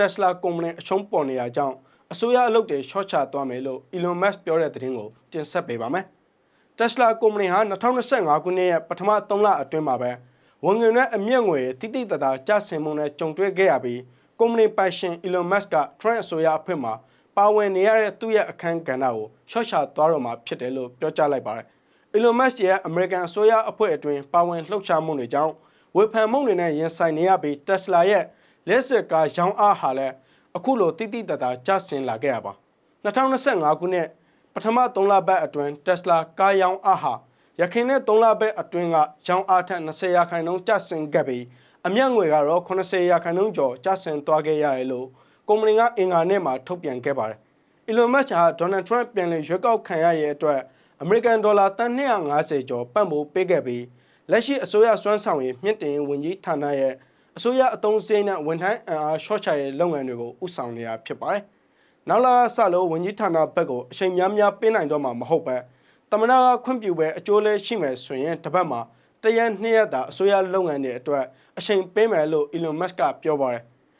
Tesla ကုမ္ပဏီအရှုံးပေါ်နေရကြောင်းအစိုးရအလုပ်တွေရှော့ချသွားမယ်လို့ Elon Musk ပြောတဲ့သတင်းကိုတင်ဆက်ပေးပါမယ်။ Tesla ကုမ္ပဏီဟာ2025ခုနှစ်ရဲ့ပထမ3လအတွင်းမှာပဲဝန်ငွေနဲ့အမြင့်ငွေတိတိတသာကျဆင်းမှုနဲ့ကြုံတွေ့ခဲ့ရပြီးကုမ္ပဏီပိုင်ရှင် Elon Musk က Trump အစိုးရအဖွဲ့မှပါဝင်နေရတဲ့သူ့ရဲ့အခန်းကဏ္ဍကိုရှော့ချသွားတော့မှာဖြစ်တယ်လို့ပြောကြားလိုက်ပါတယ်။ Elon Musk ရဲ့ American အစိုးရအဖွဲ့အတွင်းပါဝင်လှုပ်ရှားမှုတွေကြောင့်ဝေဖန်မှုတွေနဲ့ရင်ဆိုင်နေရပြီး Tesla ရဲ့ လက်စစ်ကားရောင်းအားဟာလည်းအခုလိုတိတိတသာကျဆင်းလာခဲ့ရပါ2025ခုနှစ်ပထမ3လပတ်အတွင်း Tesla ကားရောင်းအားဟာရခိုင်နဲ့3လပတ်အတွင်းကရောင်းအားထက်20ရာခိုင်နှုန်းကျဆင်းခဲ့ပြီးအမြတ်ငွေကတော့80ရာခိုင်နှုန်းကျော်ကျဆင်းသွားခဲ့ရတယ်လို့ကုမ္ပဏီကအင်္ဂါနေ့မှာထုတ်ပြန်ခဲ့ပါတယ်။ Elon Musk ဟာ Donald Trump ပြန်လည်ရွေးကောက်ခံရရဲ့အတွက် American ဒေါ်လာတန်250ကျော်ပံ့ပိုးပေးခဲ့ပြီးလက်ရှိအစိုးရစွမ်းဆောင်ရည်မြင့်တင်ရေးဝန်ကြီးဌာနရဲ့ အစိုးရအသုံးစရိတ်နဲ့ဝန်ထမ်းအင်အားရှော့ချရေးလုပ်ငန်းတွေကိုဥဆောင်နေတာဖြစ်ပါတယ်။နောက်လာဆလို့ဝန်ကြီးဌာနဘက်ကိုအချိန်များများပေးနိုင်တော့မှာမဟုတ်ပဲတမနာကခွင့်ပြုပဲအကျိုးလေးရှိမယ်ဆိုရင်တစ်ပတ်မှာတရက်နှစ်ရက်တာအစိုးရလုပ်ငန်းတွေအတွက်အချိန်ပေးမယ်လို့ Elon Musk ကပြောပါတယ်။